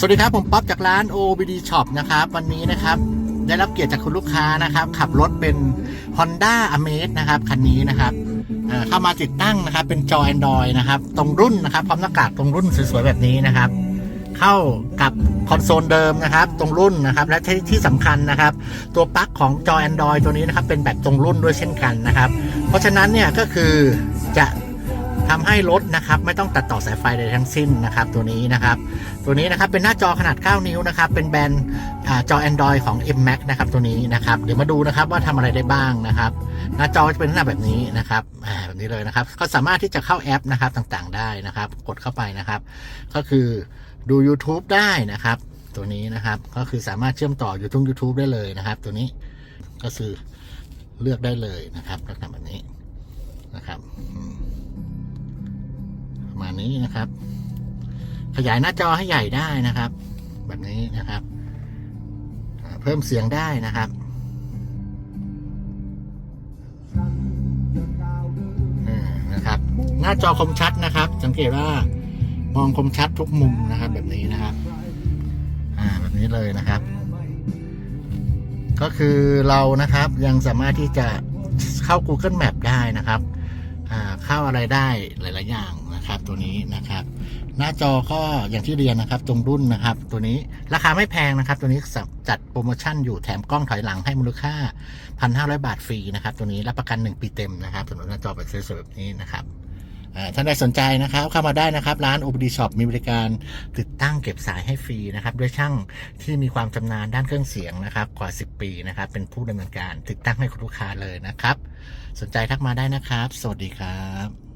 สวัสดีครับผมป๊อปจากร้าน OBD Shop นะครับ วันนี้นะครับได้รับเกียรติจากคุณลูกค้านะครับ ขับรถเป็น Honda Amaze นะครับคันนี้นะครับเอ่อเข้ามาติดตั้งนะครับ เป็นจอ Android นะครับ ตรงรุ่นนะครับพร้อมหน้ากากตรงรุ่นสวยๆแบบนี้นะครับ เข้ากับคอนโซลเดิมนะครับ ตรงรุ่นนะครับ และที่ที่สำคัญนะครับ ตัวปลั๊กของจอ Android ตัวนี้นะครับ เป็นแบบตรงรุ่นด้วยเช่นกันนะครับ เพราะฉะนั้นเนี่ยก็คือจะ ทำให้รถนะครับไม่ต้องตัดต่อสายไฟใดทั้งสิ้นนะครับตัวนี้นะครับ ตัวนี้นะครับเป็นหน้าจอขนาด 9 นิ้วนะครับเป็นแบรนด์จอ Android ของ M Max นะครับตัวนี้นะครับเดี๋ยวมาดูนะครับว่าทำอะไรได้บ้างนะครับ หน้าจอจะเป็นหน้าแบบนี้นะครับแบบนี้เลยนะครับก็สามารถที่จะเข้าแอปนะครับต่างๆได้นะครับ กดเข้าไปนะครับ ก็คือดู YouTube ได้นะครับ ตัวนี้นะครับก็คือสามารถเชื่อมต่ออยู่ทุก YouTube ได้เลยนะครับ ตัวนี้ก็คือเลือกได้เลยนะครับลักษณะแบบนี้นะครับ นี้นะครับ ขยายหน้าจอให้ใหญ่ได้นะครับ แบบนี้นะครับ เพิ่มเสียงได้นะครับอ่านะครับ หน้าจอคมชัดนะครับ สังเกตว่ามองคมชัดทุกมุมนะครับ แบบนี้นะครับ อ่าแบบนี้เลยนะครับ ก็คือเรานะครับยังสามารถที่จะเข้า Google Map ได้นะครับอ่าเข้าอะไรได้หลาย ๆ อย่าง นะครับตัวนี้นะครับ หน้าจอก็อย่างที่เรียนนะครับ ตรงรุ่นนะครับ ตัวนี้ราคาไม่แพงนะครับ ตัวนี้จัดโปรโมชั่นอยู่แถมกล้องถอยหลังให้มูลค่า 1,500 บาทฟรีนะครับ ตัวนี้รับประกัน 1 ปีเต็มนะครับสำหรับหน้าจอแบบสวยๆแบบนี้นะครับอ่าท่านใดสนใจนะครับเข้ามาได้นะครับ ร้าน OBD Shop มีบริการติดตั้งเก็บสายให้ฟรีนะครับด้วยช่างที่มีความชำนาญด้านเครื่องเสียงนะครับ กว่า 10 ปีนะครับ เป็นผู้ดำเนินการติดตั้งให้คุณลูกค้าเลยนะครับ สนใจทักมาได้นะครับ สวัสดีครับ